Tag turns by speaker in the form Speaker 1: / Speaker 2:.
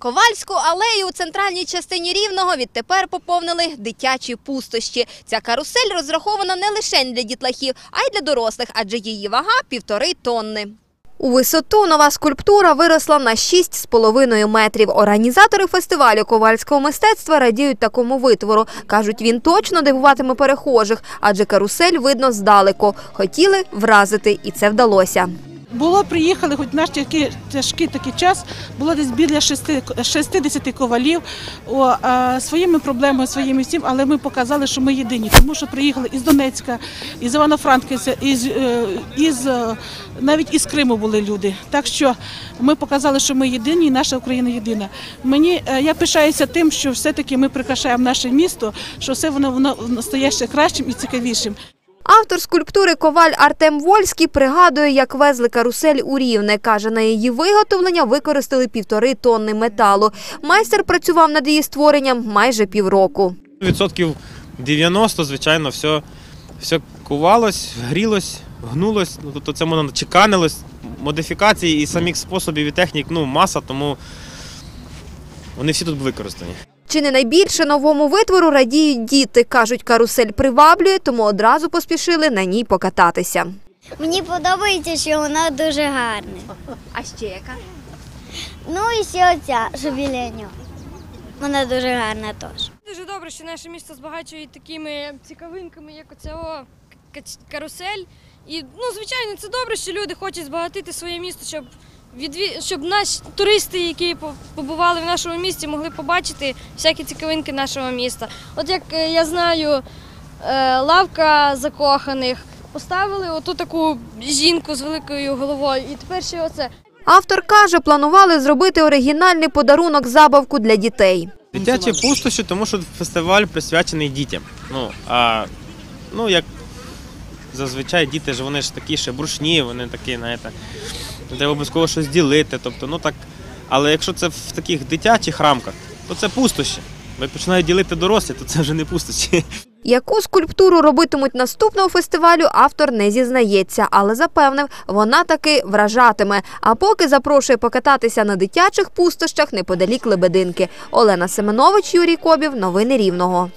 Speaker 1: Ковальську алею у центральній частині Рівного відтепер поповнили дитячі пустощі. Ця карусель розрахована не лише для дітлахів, а й для дорослих, адже її вага півтори тонни. У висоту нова скульптура виросла на 6,5 метрів. Організатори фестивалю ковальського мистецтва радіють такому витвору. Кажуть, він точно дивуватиме перехожих, адже карусель видно здалеку. Хотіли вразити, і це вдалося.
Speaker 2: Було, приїхали, хоч наш тяжкий, тяжкий такий час, було десь біля шести- 60 ковалів о, а, своїми проблемами, своїми всім, але ми показали, що ми єдині, тому що приїхали із Донецька, із Івано-Франківця, із, е, із, е, навіть із Криму були люди. Так що ми показали, що ми єдині, і наша Україна єдина. Мені, е, я пишаюся тим, що все-таки ми прикрашаємо наше місто, що все воно, воно стає ще кращим і цікавішим.
Speaker 1: Автор скульптури коваль Артем Вольський пригадує, як везли карусель у Рівне. Каже, на її виготовлення використали півтори тонни металу. Майстер працював над її створенням майже півроку.
Speaker 3: Відсотків 90, звичайно, все, все кувалось, грілось, гнулось. Ну, тобто це воно чеканилось. Модифікації і самих способів і технік ну, маса, тому вони всі тут використані.
Speaker 1: Чи не найбільше новому витвору радіють діти. Кажуть, карусель приваблює, тому одразу поспішили на ній покататися.
Speaker 4: Мені подобається, що вона дуже гарна.
Speaker 1: А ще яка?
Speaker 4: Ну і ще оця, що біля нього. Вона дуже гарна теж.
Speaker 5: Дуже добре, що наше місто збагачує такими цікавинками, як оце о, к- карусель. І ну, звичайно, це добре, що люди хочуть збагатити своє місто, щоб. Щоб наші туристи, які побували в нашому місті, могли побачити всякі цікавинки нашого міста. От як е, я знаю, е, лавка закоханих. Поставили оту таку жінку з великою головою, і тепер ще оце.
Speaker 1: Автор каже, планували зробити оригінальний подарунок забавку для дітей.
Speaker 3: Дитячі пустощі, тому що фестиваль присвячений дітям. Ну, а, ну як зазвичай діти ж вони ж такі ще брушні, вони такі, знаєте, треба обов'язково щось ділити. Тобто, ну так, але якщо це в таких дитячих рамках, то це пустощі. Ви починають ділити дорослі, то це вже не пустощі.
Speaker 1: Яку скульптуру робитимуть наступного фестивалю, автор не зізнається, але запевнив, вона таки вражатиме. А поки запрошує покататися на дитячих пустощах неподалік Лебединки. Олена Семенович, Юрій Кобів. Новини Рівного.